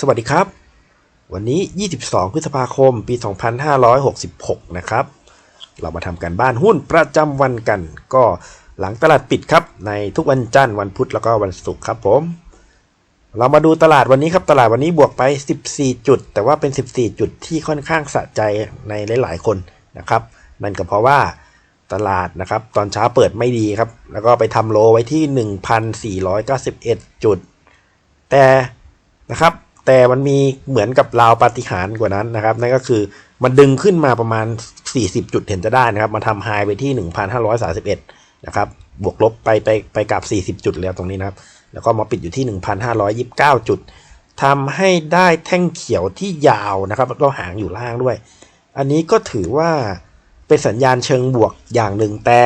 สวัสดีครับ วันนี้ 22 พฤษภาคม ปี 2566 นะครับ เรามาทำการบ้านหุ้นประจำวันกัน ก็หลังตลาดปิดครับ ในทุกวันจันทร์วันพุธแล้วก็วันศุกร์ครับผม เรามาดูตลาดวันนี้ครับ ตลาดวันนี้บวกไป 14 จุด แต่ว่าเป็น 14 จุดที่ค่อนข้างสะใจในหลาย ๆ คนนะครับ นั่นก็เพราะว่าตลาดนะครับตอนเช้าเปิดไม่ดีครับ แล้วก็ไปทำโลไว้ที่ 1,491 จุด แต่นะครับ แต่มันมีเหมือนกับราวปาฏิหาริย์กว่านั้นนะครับ นั่นก็คือมันดึงขึ้นมาประมาณ 40 จุดเห็นจะได้นะครับ มาทำไฮไปที่ 1,531 นะครับ บวกลบไปไปไปกับ 40 จุดแล้วตรงนี้นะครับ แล้วก็มาปิดอยู่ที่ 1,529 จุดทำให้ได้แท่งเขียวที่ยาวนะครับแล้วก็หางอยู่ล่างด้วย อันนี้ก็ถือว่าเป็นสัญญาณเชิงบวกอย่างหนึ่งแต่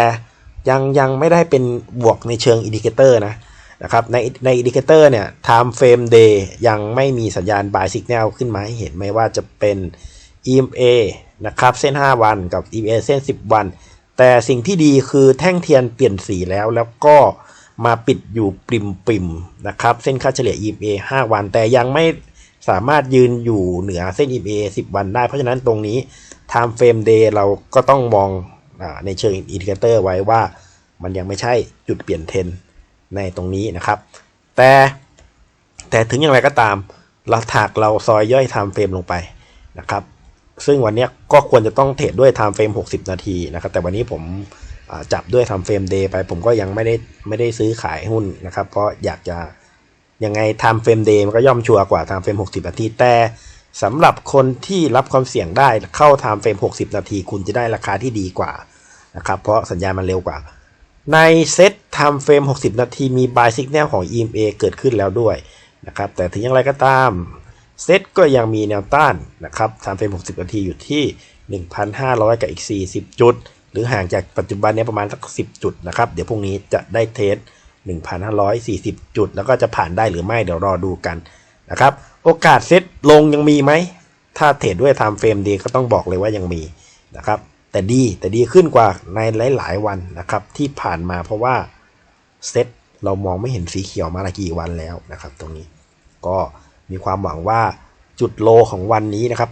ยังยังไม่ได้เป็นบวกในเชิงอินดิเคเตอร์นะ นะครับในในอินดิเคเตอร์เนี่ย time frame day ยังไม่มีสัญญาณ buy signal ขึ้นมาให้เห็นไม่ว่าจะเป็น EMA นะครับเส้น 5 วันกับ EMA เส้น 10 วัน แต่สิ่งที่ดีคือแท่งเทียนเปลี่ยนสีแล้วแล้วก็มาปิดอยู่ปริมปริมนะครับ เส้นค่าเฉลี่ย EMA 5 วัน แต่ยังไม่สามารถยืนอยู่เหนือเส้น EMA 10 วันได้ เพราะฉะนั้นตรงนี้ time frame day เราก็ต้องมองอในเชิงอินดิเคเตอร์ไว้ว่ามันยังไม่ใช่จุดเปลี่ยนเทรน ในตรงนี้นะครับ แต่แต่ถึงอย่างไรก็ตาม เราถากเราซอยย่อย time frame ลงไปนะครับ ซึ่งวันนี้ก็ควรจะต้องเทรดด้วย time frame 60 นาทีนะครับ แต่วันนี้ผมจับด้วย time frame day ไป ผมก็ยังไม่ได้ไม่ได้ซื้อขายหุ้นนะครับ เพราะอยากจะยังไง time frame day มันก็ย่อมชัวร์กว่า time frame 60 นาที แต่สำหรับคนที่รับความเสี่ยงได้เข้า time frame 60 นาที คุณจะได้ราคาที่ดีกว่านะครับ เพราะสัญญาณมันเร็วกว่า ในเซต time frame 60 นาทีมี buy signal ของ EMA เกิดขึ้นแล้วด้วยนะครับ แต่ถึงอย่างไรก็ตามเซตก็ยังมีแนวต้านนะครับ time frame 60 นาทีอยู่ที่ 1,500 กับอีก 40 จุด หรือห่างจากปัจจุบันนี้ประมาณสัก 10 จุดนะครับ เดี๋ยวพรุ่งนี้จะได้เทส 1,540 จุด แล้วก็จะผ่านได้หรือไม่เดี๋ยวรอดูกันนะครับ โอกาสเซตลงยังมีไหม ถ้าเทรดด้วย time frame ดีก็ต้องบอกเลยว่ายังมีนะครับ แต่ดีแต่ดีขึ้นกว่าในหลาย ๆ วันนะครับที่ผ่านมาเพราะว่า เซตเรามองไม่เห็นสีเขียวมาละกี่วันแล้วนะครับ ตรงนี้ก็มีความหวังว่าจุดโลของวันนี้นะครับ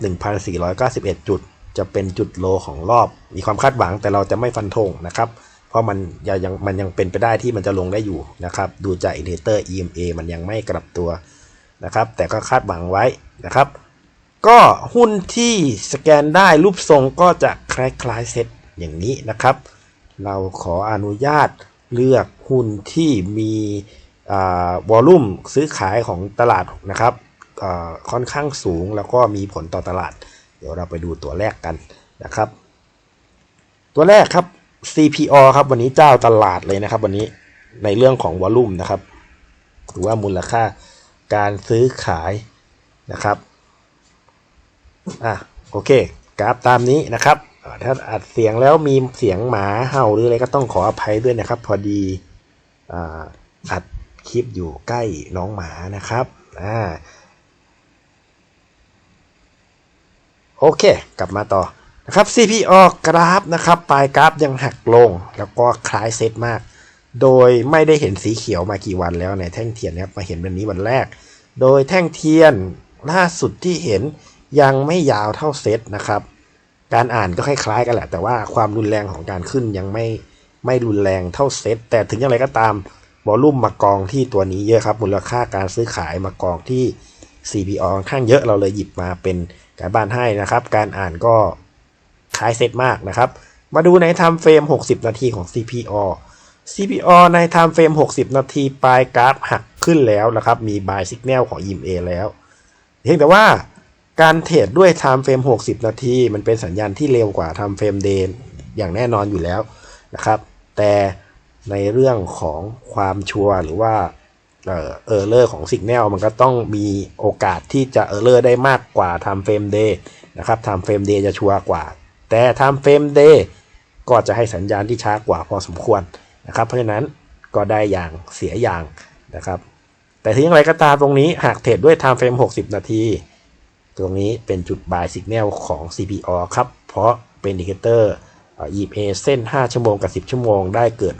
1,491 จุด จะเป็นจุดโลของรอบ มีความคาดหวังแต่เราจะไม่ฟันธงนะครับ เพราะมันยังมันยังเป็นไปได้ที่มันจะลงได้อยู่นะครับ ดูจากอินเคเตอร์ EMA มันยังไม่กลับตัวนะครับ แต่ก็คาดหวังไว้นะครับ ก็หุ้นที่สแกนได้รูปทรงก็จะคล้ายๆเซตอย่างนี้นะครับ เราขออนุญาต เลือกหุ้นที่มีวอลลุ่มซื้อขายของตลาดนะครับค่อนข้างสูงแล้วก็มีผลต่อตลาด เดี๋ยวเราไปดูตัวแรกกันนะครับ ตัวแรกครับ CPO ครับวันนี้เจ้าตลาดเลยนะครับ วันนี้ในเรื่องของวอลลุ่มนะครับหรือว่ามูลค่าการซื้อขายนะครับอะโอเค กราฟตามนี้นะครับ ถ้าอัดเสียงแล้วมีเสียงหมาเห่าหรืออะไรก็ต้องขออภัยด้วยนะครับ พอดีอัดคลิปอยู่ใกล้น้องหมานะครับอ่าโอเค กลับมาต่อนะครับ CPO กราฟนะครับ ปลายกราฟยังหักลง แล้วก็คล้ายเซตมาก โดยไม่ได้เห็นสีเขียวมากี่วันแล้วในแท่งเทียนนะครับมาเห็นวันนี้วันแรก โดยแท่งเทียนล่าสุดที่เห็นยังไม่ยาวเท่าเซตนะครับ การอ่านก็คล้ายๆกันแหละ แต่ว่าความรุนแรงของการขึ้นยังไม่ไม่รุนแรงเท่าเซตแต่ถึงอย่างไรก็ตามวอลลุ่มมากองที่ตัวนี้เยอะครับมูลค่าการซื้อขายมากองที่ CPO ค่อนข้างเยอะเราเลยหยิบมาเป็นการบ้านให้นะครับ การอ่านก็คล้ายเซตมากนะครับ มาดูใน time frame 60 นาทีของ CPO CPO ใน time frame 60 นาทีปลายกราฟหักขึ้นแล้วนะครับ มี buy signal ของ EMA แล้วเพียงแต่ว่า การเทรดด้วย time frame 60 นาที มันเป็นสัญญาณที่เร็วกว่า time frame day อย่างแน่นอนอยู่แล้วนะครับ แต่ในเรื่องของความชัวร์หรือว่าเออเออร์เลอร์ของสิกแนลมันก็ต้องมีโอกาสที่จะเออร์เลอร์ได้มากกว่า time frame day นะครับ time frame day จะชัวร์กว่า แต่ time frame day ก็จะให้สัญญาณที่ช้ากว่าพอสมควรนะครับเพราะฉะนั้นก็ได้อย่างเสียอย่างนะครับ แต่ถึงอย่างไรก็ตามตรงนี้หากเทรดด้วย time frame 60 นาที ตรงนี้เป็นจุด buy signal ของ CPO ครับ เพราะเป็นอินดิเคเตอร์ EMA เส้น 5 ชั่วโมงกับ 10 ชั่วโมง ได้เกิด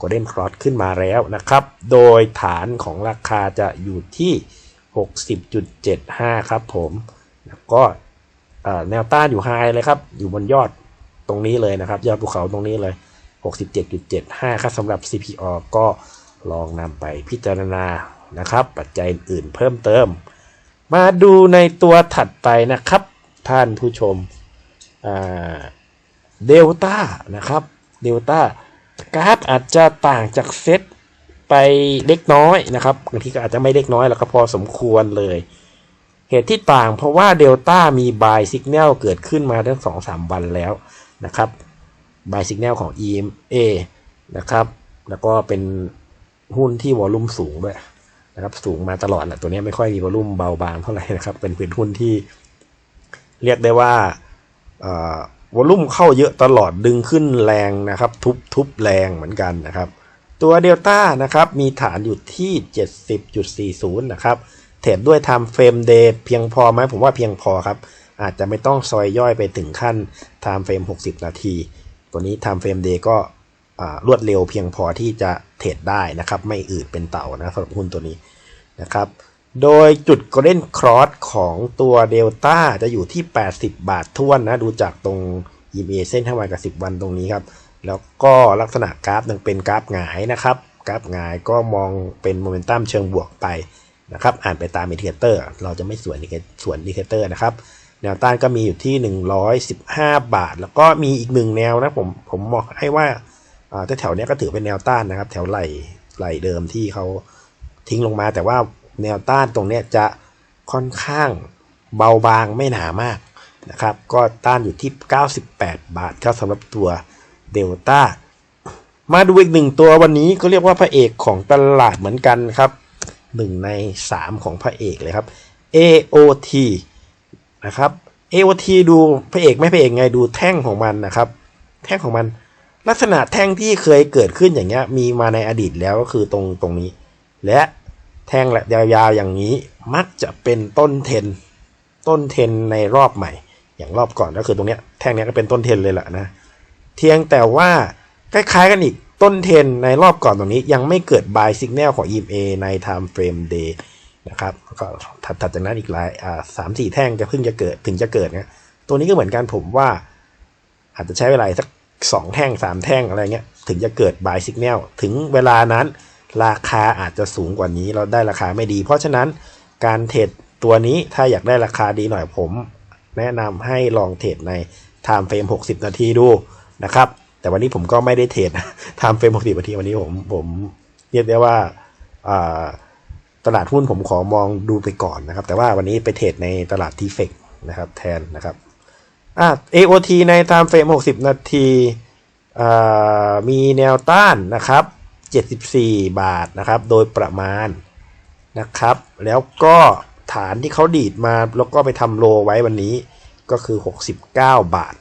Golden Cross ขึ้นมาแล้วนะครับ โดยฐานของราคาจะอยู่ที่ 60.75 ครับผม แล้วก็แนวต้านอยู่ไฮเลยครับ อยู่บนยอดตรงนี้เลยนะครับ ยอดภูเขาตรงนี้เลย 67.75 ครับสำหรับ CPO ก็ลองนำไปพิจารณานะครับ ปัจจัยอื่นเพิ่มเติม มาดูในตัวถัดไปนะครับ ท่านผู้ชมเดลต้านะครับเดลต้ากราฟอาจจะต่างจากเซตไปเล็กน้อยนะครับบางทีก็อาจจะไม่เล็กน้อยแล้วก็พอสมควรเลย เหตุที่ต่างเพราะว่าเดลต้ามีบายสัญญาณเกิดขึ้นมาตั้งสองสามวันแล้วนะครับบายสัญญาณของ EMA นะครับ แล้วก็เป็นหุ้นที่วอลุ่มสูงด้วย นะครับสูงมาตลอดแหละตัวนี้ไม่ค่อยมีวอลุ่มเบาบางเท่าไหร่นะครับ เป็นเป็นหุ้นที่เรียกได้ว่าวอลุ่มเข้าเยอะตลอดดึงขึ้นแรงนะครับ ทุบทุบแรงเหมือนกันนะครับ ตัวเดลต้านะครับมีฐานอยู่ที่ 70.40 นะครับเทรดด้วย Time Frame Day เพียงพอไหมผมว่าเพียงพอครับ อาจจะไม่ต้องซอยย่อยไปถึงขั้น Time Frame 60 นาที ตัวนี้ Time Frame Day ก็ รวดเร็วเพียงพอที่จะเทรดได้นะครับ ไม่อืดเป็นเต่านะสำหรับหุ้นตัวนี้นะครับ โดยจุด Golden Cross ของตัวเดลต้าจะอยู่ที่ 80 บาททวนนะ ดูจากตรง EMA เส้น5วันกับ 10 วันตรงนี้ครับ แล้วก็ลักษณะกราฟยังเป็นกราฟหงายนะครับ กราฟหงายก็มองเป็นโมเมนตัมเชิงบวกไปนะครับ อ่านไปตามอินดิเคเตอร์ เราจะไม่สวนส่วนอินดิเคเตอร์นะครับแนวต้านก็มีอยู่ที่ 115 บาท แล้วก็มีอีกหนึ่งแนวนะผมผมมองให้ว่า แถวๆนี้ยก็ถือเป็นแนวต้านนะครับ แถวไหลไหลเดิมที่เขาทิ้งลงมา แต่ว่าแนวต้านตรงเนี้ยจะค่อนข้างเบาบางไม่หนามากนะครับ ก็ต้านอยู่ที่ 98 บาทครับสำหรับตัวเดลต้ามาดูอีกหนึ่งตัววันนี้ก็เรียกว่าพระเอกของตลาดเหมือนกันครับหนึ่งใน 3 ของพระเอกเลยครับ AOT นะครับ AOT ดูพระเอกไม่พระเอกไงดูแท่งของมันนะครับ แท่งของมัน ลักษณะแท่งที่เคยเกิดขึ้นอย่างเงี้ย มีมาในอดีตแล้วก็คือตรงตรงนี้ และแท่งยาวๆอย่างนี้มักจะเป็นต้นเทน ต้นเทนในรอบใหม่ อย่างรอบก่อนก็คือตรงเนี้ยแท่งเนี้ยก็เป็นต้นเทนเลยแหละนะเทียงแต่ว่าคล้ายๆกันอีกต้นเทนในรอบก่อนตรงนี้ยังไม่เกิด buy signal ของ EMA ใน time frame day นะครับก็ถัดจากนั้นอีกหลายอ่าสามสี่แท่งจะเพิ่งจะเกิดถึงจะเกิดนะตัวนี้ก็เหมือนกันผมว่า อาจจะใช้เวลาสัก สองแท่งสามแท่งอะไรเงี้ยถึงจะเกิด buy signal ถึงเวลานั้นราคาอาจจะสูงกว่านี้เราได้ราคาไม่ดี เพราะฉะนั้นการเทรดตัวนี้ถ้าอยากได้ราคาดีหน่อยผม แนะนำให้ลองเทรดใน time frame 60 นาทีดูนะครับ แต่วันนี้ผมก็ไม่ได้เทรด time frame 60 นาทีวันนี้ผมผมเรียกได้ว่าตลาดหุ้นผมขอมองดูไปก่อนนะครับ แต่ว่าวันนี้ไปเทรดในตลาดทีเฟกนะครับแทนนะครับ อ่า AOT ใน time frame 60 นาทีมีแนวต้านนะครับ 74 บาทนะครับ โดยประมาณนะครับ แล้วก็ฐานที่เขาดีดมาแล้วก็ไปทำโลไว้วันนี้ก็คือ 69 บาท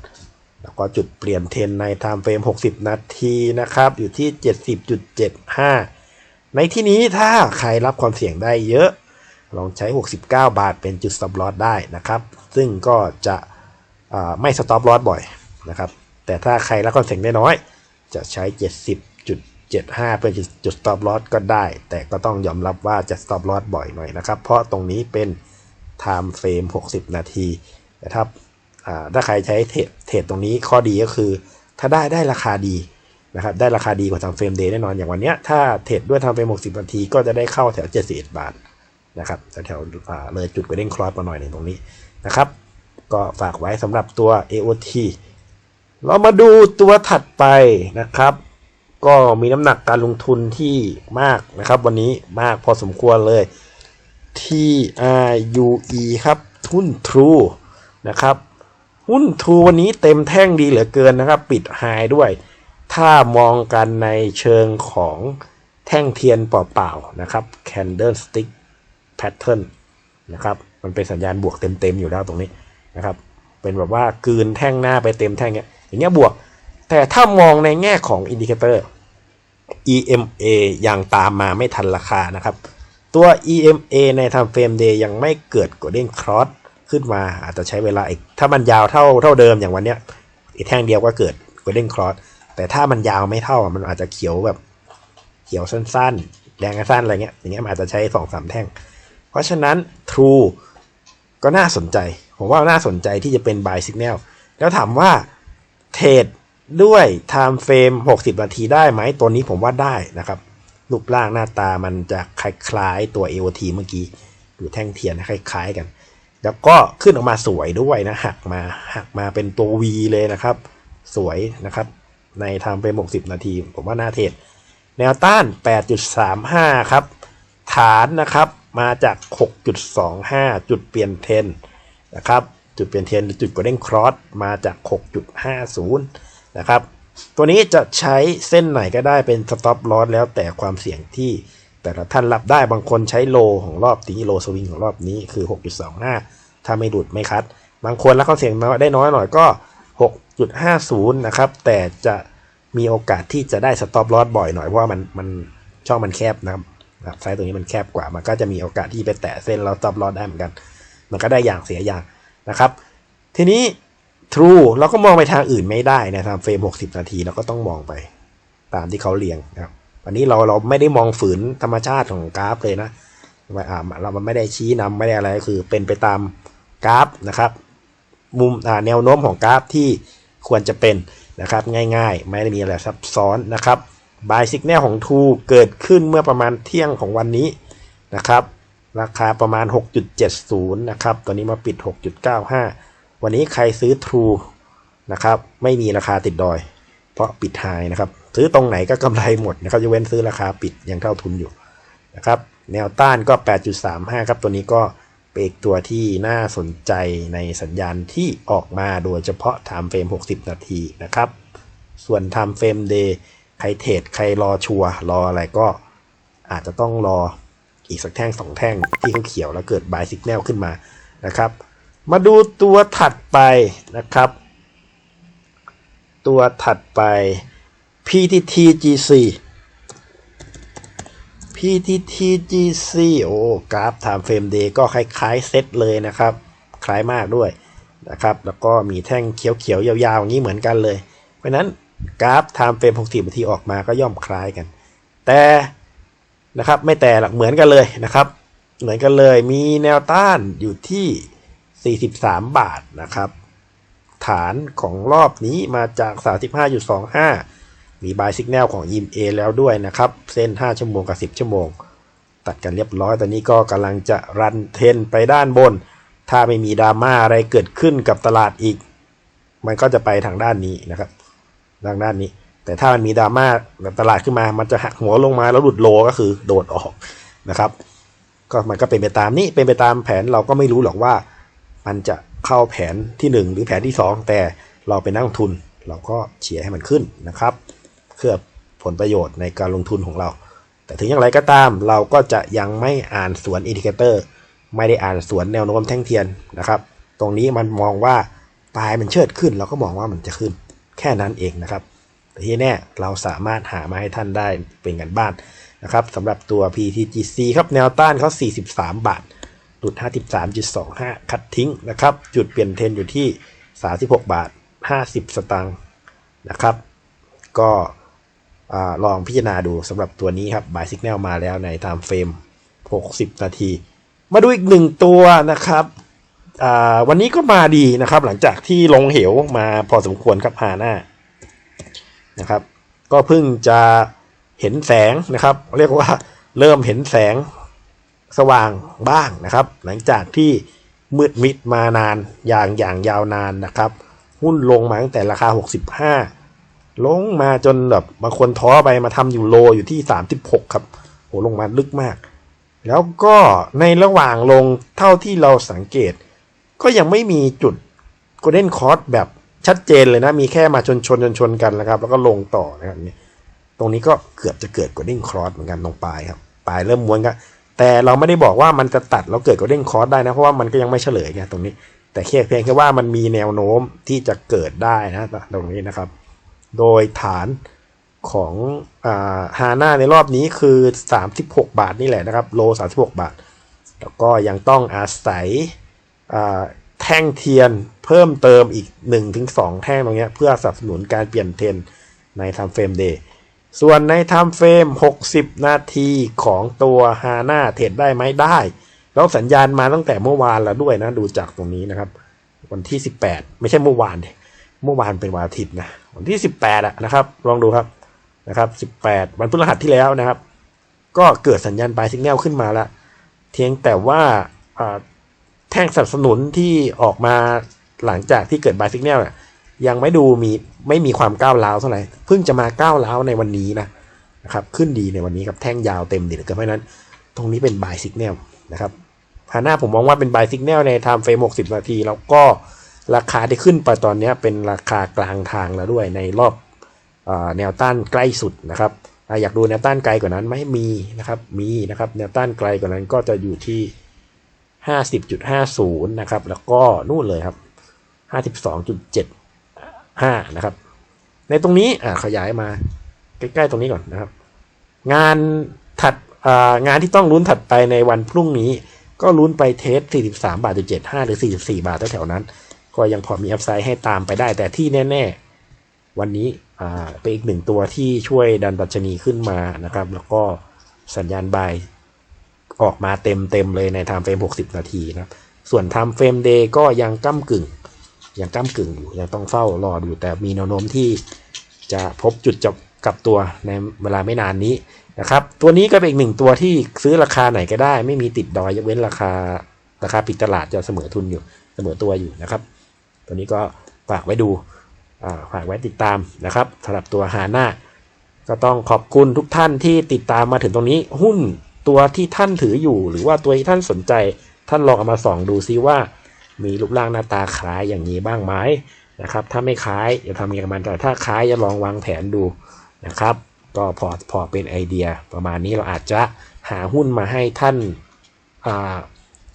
แล้วก็จุดเปลี่ยนเทรนใน time frame 60 นาทีนะครับ อยู่ที่ 70.75 ในที่นี้ถ้าใครรับความเสี่ยงได้เยอะ ลองใช้ 69 บาทเป็นจุด stop loss ได้นะครับ ซึ่งก็จะ ไม่ stop loss บ่อยนะครับ แต่ถ้าใครรับความเสี่ยงได้น้อย จะใช้ 70.75 เป็นจุด stop loss ก็ได้ แต่ก็ต้องยอมรับว่าจะ stop loss บ่อยหน่อยนะครับ เพราะตรงนี้เป็น time frame 60 นาที แต่ถ้าถ้าใครใช้เทรดเทรดตรงนี้ข้อดีก็คือ ถ้าได้ได้ราคาดีนะครับได้ราคาดีกว่าทำเฟรมเดย์แน่นอนอย่างวันนี้ถ้าเทรดด้วยทำเฟรม 60 นาที ก็จะได้เข้าแถว 71 บาทนะครับแถวเลยจุดกระเด้งคลอสมาหน่อยในตรงนี้นะครับ ก็ฝากไว้สำหรับตัว AOT เรามาดูตัวถัดไปนะครับ ก็มีน้ำหนักการลงทุนที่มากนะครับ วันนี้มากพอสมควรเลย TRUE ครับทุน True นะครับหุ้นทูวันนี้เต็มแท่งดีเหลือเกินนะครับ ปิดไฮด้วย ถ้ามองกันในเชิงของแท่งเทียนเปล่าๆนะครับ candlestick pattern นะครับ มันเป็นสัญญาณบวกเต็มๆอยู่แล้วตรงนี้ นะครับ เป็นแบบว่ากืนแท่งหน้าไปเต็มแท่งเงี้ยอย่างเงี้ยบวก แต่ถ้ามองในแง่ของอินดิเคเตอร์ EMA ยังตามมาไม่ทันราคานะครับ ตัว EMA ใน time frame day ยังไม่เกิด golden cross ขึ้นมาอาจจะใช้เวลาอีก ถ้ามันยาวเท่าเท่าเดิมอย่างวันเนี้ยอีกแท่งเดียวก็เกิด golden cross แต่ถ้ามันยาวไม่เท่ามันอาจจะเขียวแบบเขียวสั้นๆ แดงสั้นอะไรเงี้ยอย่างเงี้ยมันอาจจะใช้สองสามแท่ง เพราะฉะนั้น True ก็น่าสนใจ ผมว่าน่าสนใจที่จะเป็น buy signal แล้วถามว่าเทรดด้วย time frame 60 นาทีได้ไหมตัวนี้ผมว่าได้นะครับ รูปร่างหน้าตามันจะคล้ายๆตัว AOT เมื่อกี้อยู่แท่งเทียนคล้ายๆกัน แล้วก็ขึ้นออกมาสวยด้วยนะ หักมาหักมาเป็นตัว V เลยนะครับ สวยนะครับ ในทำเป็น 60 นาที ผมว่าน่าเทรดแนวต้าน 8.35 ครับ ฐานนะครับ มาจาก 6.25 จุดเปลี่ยนเทรน นะครับ จุดเปลี่ยนเทรนหรือจุด golden cross มาจาก 6.50 นะครับ ตัวนี้จะใช้เส้นไหนก็ได้เป็น stop loss แล้วแต่ความเสี่ยงที่แต่ละท่านรับได้บางคนใช้โลของรอบนี้โลสวิงของรอบนี้คือ 6.25 ถ้าไม่หลุดไม่คัด บางคนแล้วเขาเสี่ยงน้อยได้น้อยหน่อยก็ 6.50 นะครับ แต่จะมีโอกาสที่จะได้ stop loss บ่อยหน่อยเพราะว่ามันมันช่องมันแคบนะครับไซส์ตรงนี้มันแคบกว่ามันก็จะมีโอกาสที่ไปแตะเส้นเรา stop loss ได้เหมือนกัน มันก็ได้อย่างเสียอย่างนะครับ ทีนี้ True เราก็มองไปทางอื่นไม่ได้นะทำเฟรม 60 นาทีเราก็ต้องมองไป ตามที่เขาเรียงนะครับอันนี้เราเราไม่ได้มองฝืนธรรมชาติของกราฟเลยนะเรามันไม่ได้ชี้นำไม่ได้อะไรก็คือเป็นไปตามกราฟนะครับ มุมแนวโน้มของกราฟที่ควรจะเป็นนะครับ ง่าย ๆ ไม่ได้มีอะไรซับซ้อนนะครับบายสิกแนลของ True เกิดขึ้นเมื่อประมาณเที่ยงของวันนี้นะครับ ราคาประมาณ 6.70 นะครับ ตอนนี้มาปิด 6.95 วันนี้ใครซื้อ True นะครับ ไม่มีราคาติดดอย เพราะปิดไฮนะครับ ซื้อตรงไหนก็กำไรหมดนะครับยกเว้นซื้อราคาปิดยังเท่าทุนอยู่นะครับ แนวต้านก็ 8.35 ครับ ตัวนี้ก็เป็นอีกตัวที่น่าสนใจในสัญญาณที่ออกมาโดยเฉพาะ time frame 60 นาทีนะครับ ส่วน time frame day ใครเทรดใครรอชัวร์รออะไรก็อาจจะต้องรอ อีกสักแท่งสองแท่งที่เขาเขียวแล้วเกิด buy signal ขึ้นมานะครับ มาดูตัวถัดไปนะครับ ตัวถัดไป PTTGC PTTGC โอ้กราฟ time frame day ก็คล้ายๆเซตเลยนะครับ คล้ายมากด้วยนะครับ แล้วก็มีแท่งเขียวๆยาวๆอย่างนี้เหมือนกันเลย เพราะฉะนั้นกราฟ time frame 60นาทีออกมาก็ย่อมคล้ายกัน แต่ นะครับ ไม่แต่หรอกเหมือนกันเลยนะครับ เหมือนกันเลยมีแนวต้านอยู่ที่ 43 บาทนะครับ ฐานของรอบนี้มาจาก 35.25 มีบายสิกแนลของยิมเอแล้วด้วยนะครับ เส้น 5 ชั่วโมงกับ 10 ชั่วโมง ตัดกันเรียบร้อย ตอนนี้ก็กำลังจะรันเทนไปด้านบน ถ้าไม่มีดราม่าอะไรเกิดขึ้นกับตลาดอีก มันก็จะไปทางด้านนี้นะครับ ทางด้านนี้ แต่ถ้ามันมีดราม่าแบบตลาดขึ้นมา มันจะหักหัวลงมาแล้วหลุดโลก็คือโดดออกนะครับ ก็มันก็เป็นไปตามนี้เป็นไปตามแผนเราก็ไม่รู้หรอกว่า มันจะเข้าแผนที่ 1 หรือแผนที่ 2 แต่เราเป็นนักลงทุนเราก็เชียร์ให้มันขึ้นนะครับเพื่อผลประโยชน์ในการลงทุนของเรา แต่ถึงอย่างไรก็ตามเราก็จะยังไม่อ่านสวนอินดิเคเตอร์ไม่ได้อ่านสวนแนวโน้มแท่งเทียนนะครับ ตรงนี้มันมองว่าปลายมันเชิดขึ้น เราก็มองว่ามันจะขึ้นแค่นั้นเองนะครับ แต่ที่แน่เราสามารถหามาให้ท่านได้เป็นกันบ้านนะครับสำหรับตัว PTGC ครับแนวต้านเขา 43 บาทหลุด 53.25 คัดทิ้งนะครับ จุดเปลี่ยนเทรนอยู่ที่ 36 บาท 50 สตางค์นะครับ ก็ลองพิจารณาดูสำหรับตัวนี้ครับ Buy Signal มาแล้วใน Time Frame 60 นาที มาดูอีกหนึ่งตัวนะครับวันนี้ก็มาดีนะครับ หลังจากที่ลงเหวมาพอสมควรครับฮาน่า นะครับ ก็เพิ่งจะเห็นแสงนะครับ เรียกว่าเริ่มเห็นแสงสว่างบ้างนะครับ หลังจากที่มืดมิดมานานอย่างอย่างยาวนานนะครับ หุ้นลงมาตั้งแต่ราคา 65 ลงมาจนแบบบางคนท้อไปมาทำอยู่โลอยู่ที่ 36 ครับโหลงมาลึกมาก แล้วก็ในระหว่างลงเท่าที่เราสังเกต ก็ยังไม่มีจุด Golden Cross แบบ ชัดเจนเลยนะ มีแค่มาชนชนชนชนกันนะครับ แล้วก็ลงต่อนะครับนี่ตรงนี้ก็เกือบจะเกิด Golden Cross เหมือนกันตรงปลายครับปลายเริ่มม้วนก็แต่เราไม่ได้บอกว่ามันจะตัดแล้วเกิด Golden Cross ได้นะ เพราะว่ามันก็ยังไม่เฉลยไงตรงนี้ แต่แค่เพียงแค่ว่ามันมีแนวโน้มที่จะเกิดได้นะตรงนี้นะครับ โดยฐานของฮาน่าในรอบนี้คือ 36 บาทนี่แหละนะครับ โล 36 บาท แล้วก็ยังต้องอาศัย แท่งเทียนเพิ่มเติมอีก 1-2 แท่งตรงนี้เพื่อสนับสนุนการเปลี่ยนเทรนใน Time Frame Day ส่วนใน Time Frame 60 นาทีของตัวฮาน่าเทรดได้ไหมได้ แล้วสัญญาณมาตั้งแต่เมื่อวานแล้วด้วยนะ ดูจากตรงนี้นะครับ วันที่สิบแปดไม่ใช่เมื่อวานดิเมื่อวานเป็นวันอาทิตย์นะ วันที่สิบแปดอะนะครับ ลองดูครับนะครับสิบแปดวันพฤหัสที่แล้วนะครับ ก็เกิดสัญญาณบายสิกแนลขึ้นมาล้วเพียงแต่ว่าอ่า แท่งสนับสนุนที่ออกมาหลังจากที่เกิดบายสิกแนลยังไม่ดูมีไม่มีความก้าวร้าวเท่าไหร่เพิ่งจะมาก้าวร้าวในวันนี้นะนะครับขึ้นดีในวันนี้ครับแท่งยาวเต็มดีเหลือเกินเพราะนั้น ตรงนี้เป็นบายสิกแนลนะครับฮาน่าผมมองว่าเป็นบายสิกแนลในไทม์เฟรม60 นาที แล้วก็ราคาที่ขึ้นไปตอนนี้เป็นราคากลางทางแล้วด้วยในรอบอแนวต้านใกล้สุดนะครับออยากดูแนวต้านไกลกว่านั้นไหมมีนะครับมีนะครับแนวต้านไกลกว่านั้นก็จะอยู่ที่ 50.50 นะครับ แล้วก็นู่นเลยครับ 52.75 นะครับ ในตรงนี้อ่าขยายมาใกล้ ๆ ตรงนี้ก่อนนะครับ งานถัดงานที่ต้องลุ้นถัดไปในวันพรุ่งนี้ ก็ลุ้นไปเทส 43 บาท75 หรือ 44 บาทแถวๆนั้น ก็ยังพอมีอัพไซด์ให้ตามไปได้ แต่ที่แน่ ๆ วันนี้เป็นอีกหนึ่งตัวที่ช่วยดันดัชนีขึ้นมานะครับ แล้วก็สัญญาณบาย ออกมาเต็มเต็มเลยในไทม์เฟรม 60 นาทีนะครับส่วนไทม์เฟรมเดย์ก็ยังก้ากึ่ง ยังก้ากึ่งอยู่ ยังต้องเฝ้ารอดูแต่มีแนวโน้มที่จะพบจุดจบกับตัวในเวลาไม่นานนี้นะครับ ตัวนี้ก็เป็นอีกหนึ่งตัวที่ซื้อราคาไหนก็ได้ ไม่มีติดดอยยกเว้นราคาราคาปิดตลาดจะเสมอทุนอยู่เสมอตัวอยู่นะครับ ตัวนี้ก็ฝากไว้ดูอ่าฝากไว้ติดตามนะครับสำหรับตัวฮาน่าก็ต้องขอบคุณทุกท่านที่ติดตามมาถึงตรงนี้หุ้น ตัวที่ท่านถืออยู่ หรือว่าตัวที่ท่านสนใจ ท่านลองเอามาส่องดูซิว่า มีรูปร่างหน้าตาคล้ายอย่างนี้บ้างไหมนะครับ ถ้าไม่คล้ายอย่าทำอย่างกับมันแต่ถ้าคล้ายจะลองวางแผนดูนะครับ ก็พอพอเป็นไอเดีย ประมาณนี้เราอาจจะหาหุ้นมาให้ท่านอ่า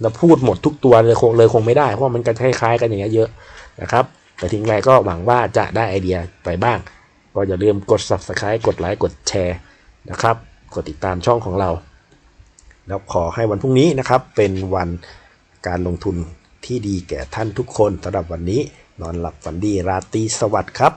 เราพูดหมดทุกตัวเลยคงเลยคงไม่ได้เพราะมันก็คล้ายๆกันอย่างเงี้ยเยอะนะครับ แต่ทิ้งไรก็หวังว่าจะได้ไอเดียไปบ้าง ก็อย่าลืมกด subscribe กดไลค์กดแชร์นะครับ กดติดตามช่องของเรา แล้วขอให้วันพรุ่งนี้นะครับ เป็นวันการลงทุนที่ดีแก่ท่านทุกคนสำหรับวันนี้ นอนหลับฝันดีราตรีสวัสดิ์ครับ